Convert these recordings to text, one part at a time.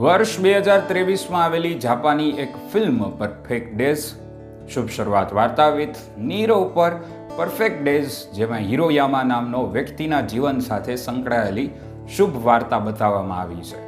વર્ષ બે હજાર ત્રેવીસમાં આવેલી જાપાની એક ફિલ્મ પરફેક્ટ ડેઝ શુભ શરૂઆત વાર્તા વિથ નીરો ઉપર પરફેક્ટ ડેઝ જેમાં હિરોયામા નામનો વ્યક્તિના જીવન સાથે સંકળાયેલી શુભ વાર્તા બતાવવામાં આવી છે.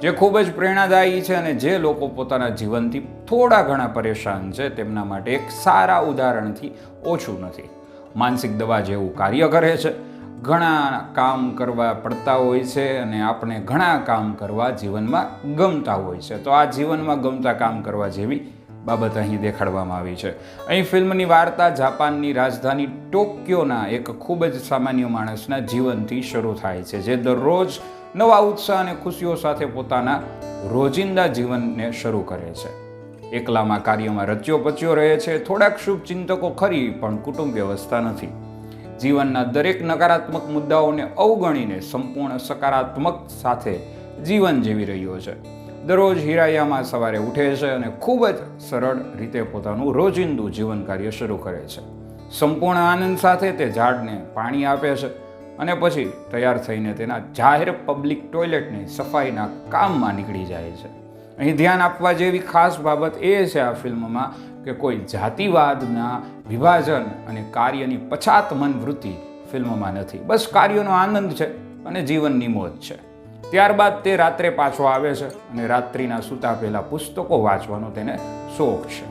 જે ખૂબ જ પ્રેરણાદાયી છે અને જે લોકો પોતાના જીવનથી થોડા ઘણા પરેશાન છે, તેમના માટે એક સારા ઉદાહરણથી ઓછું નથી. માનસિક દવા જેવું કાર્ય કરે છે ઘણા કામ કરવા પડતા હોય છે અને આપણે ઘણા કામ કરવા જીવનમાં ગમતા હોય છે. તો આ જીવનમાં ગમતા કામ કરવા જેવી બાબત અહીં દેખાડવામાં આવી છે. અહીં ફિલ્મની વાર્તા જાપાનની રાજધાની ટોક્યોના એક ખૂબ જ સામાન્ય માણસના જીવનથી શરૂ થાય છે, જે દરરોજ નવા ઉત્સાહ અને ખુશીઓ સાથે પોતાના રોજિંદા જીવનને શરૂ કરે છે. એકલામાં કાર્યમાં રચ્યો પચ્યો રહે છે. થોડાક શુભ ચિંતકો ખરી, પણ કુટુંબ વ્યવસ્થા નથી. જીવનના દરેક નકારાત્મક મુદ્દાઓને અવગણીને સંપૂર્ણ સકારાત્મક સાથે જીવન જીવી રહ્યો છે. દરરોજ હિરાયામાં સવારે ઉઠે છે અને ખૂબ જ સરળ રીતે પોતાનું રોજિંદુ જીવન કાર્ય શરૂ કરે છે. સંપૂર્ણ આનંદ સાથે તે ઝાડને પાણી આપે છે અને પછી તૈયાર થઈને તેના જાહેર પબ્લિક ટોયલેટની સફાઈના કામમાં નીકળી જાય છે. અહીં ધ્યાન આપવા જેવી ખાસ બાબત એ છે આ ફિલ્મમાં કે કોઈ જાતિવાદના વિભાજન અને કાર્યની પછાત મનવૃત્તિ ફિલ્મમાં નથી. બસ કાર્યનો આનંદ છે અને જીવનની મોજ છે. ત્યારબાદ તે રાત્રે પાછો આવે છે અને રાત્રિના સૂતા પહેલાં પુસ્તકો વાંચવાનો તેને શોખ છે.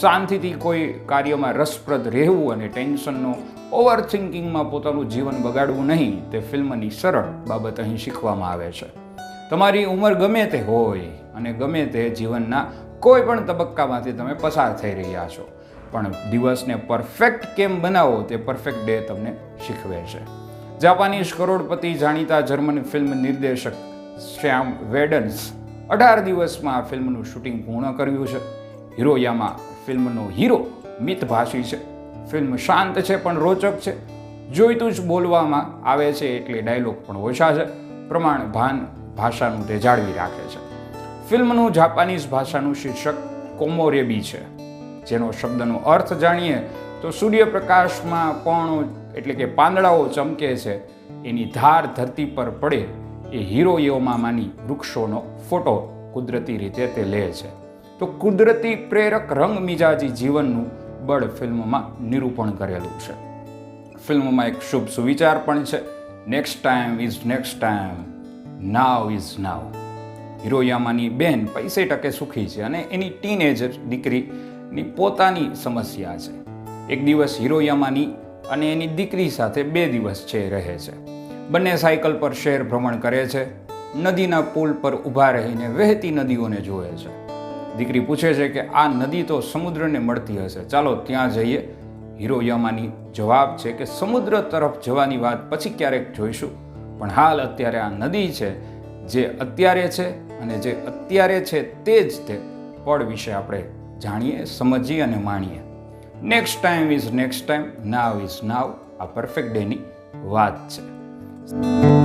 શાંતિથી કોઈ કાર્યમાં રસપ્રદ રહેવું અને ટેન્શનનો ઓવર થિંકિંગમાં પોતાનું જીવન બગાડવું નહીં તે ફિલ્મની સરળ બાબત અહીં શીખવામાં આવે છે. તમારી ઉંમર ગમે તે હોય અને ગમે તે જીવનના કોઈ પણ તબક્કામાંથી તમે પસાર થઈ રહ્યા છો. પણ દિવસને પરફેક્ટ કેમ બનાવો તે પરફેક્ટ ડે તમને શીખવે છે. જાપાનીઝ કરોડપતિ જાણીતા જર્મન ફિલ્મ નિર્દેશક શ્યામ વેડન્સ અઢાર દિવસમાં ફિલ્મનું શૂટિંગ પૂર્ણ કર્યું છે. હિરોયામાં ફિલ્મનો હીરો મિતભાષી છે. ફિલ્મ શાંત છે પણ રોચક છે. જોઈતું જ બોલવામાં આવે છે એટલે ડાયલોગ પણ ઓછા છે. પ્રમાણ ભાન ભાષાનું તે જાળવી રાખે છે. ફિલ્મનું જાપાનીઝ ભાષાનું શીર્ષક કોમોરેબી છે. જેનો શબ્દનો અર્થ જાણીએ તો સૂર્યપ્રકાશમાં પણ એટલે કે પાંદડાઓ ચમકે છે, એની ધાર ધરતી પર પડે, એ હીરોયોમામાંની વૃક્ષોનો ફોટો કુદરતી રીતે તે લે છે. તો કુદરતી પ્રેરક રંગ મિજાજી જીવનનું બળ ફિલ્મમાં નિરૂપણ કરેલું છે. ફિલ્મમાં એક શુભ સુવિચાર પણ છે. Next time is next time. Now is now હિરોયામાની બેન પૈસે ટકે સુખી છે અને એની ટીનેજર દીકરીની પોતાની સમસ્યા છે. એક દિવસ હિરોયામાની અને એની દીકરી સાથે બે દિવસ છે, રહે છે. બંને સાયકલ પર શહેર ભ્રમણ કરે છે. નદીના પુલ પર ઊભા રહીને વહેતી નદીઓને જોવે છે. દીકરી પૂછે છે કે આ નદી તો સમુદ્રને મળતી હશે. ચાલો ત્યાં જઈએ. હિરોયામાની જવાબ છે કે સમુદ્ર તરફ જવાની વાત પછી ક્યારેક જોઈશું. પણ હાલ અત્યારે આ નદી છે, જે અત્યારે છે અને જે અત્યારે છે તે જ તે પળ વિશે આપણે જાણીએ, સમજીએ અને માણીએ. Next time is next time now is now આ પરફેક્ટ ડેની વાત છે.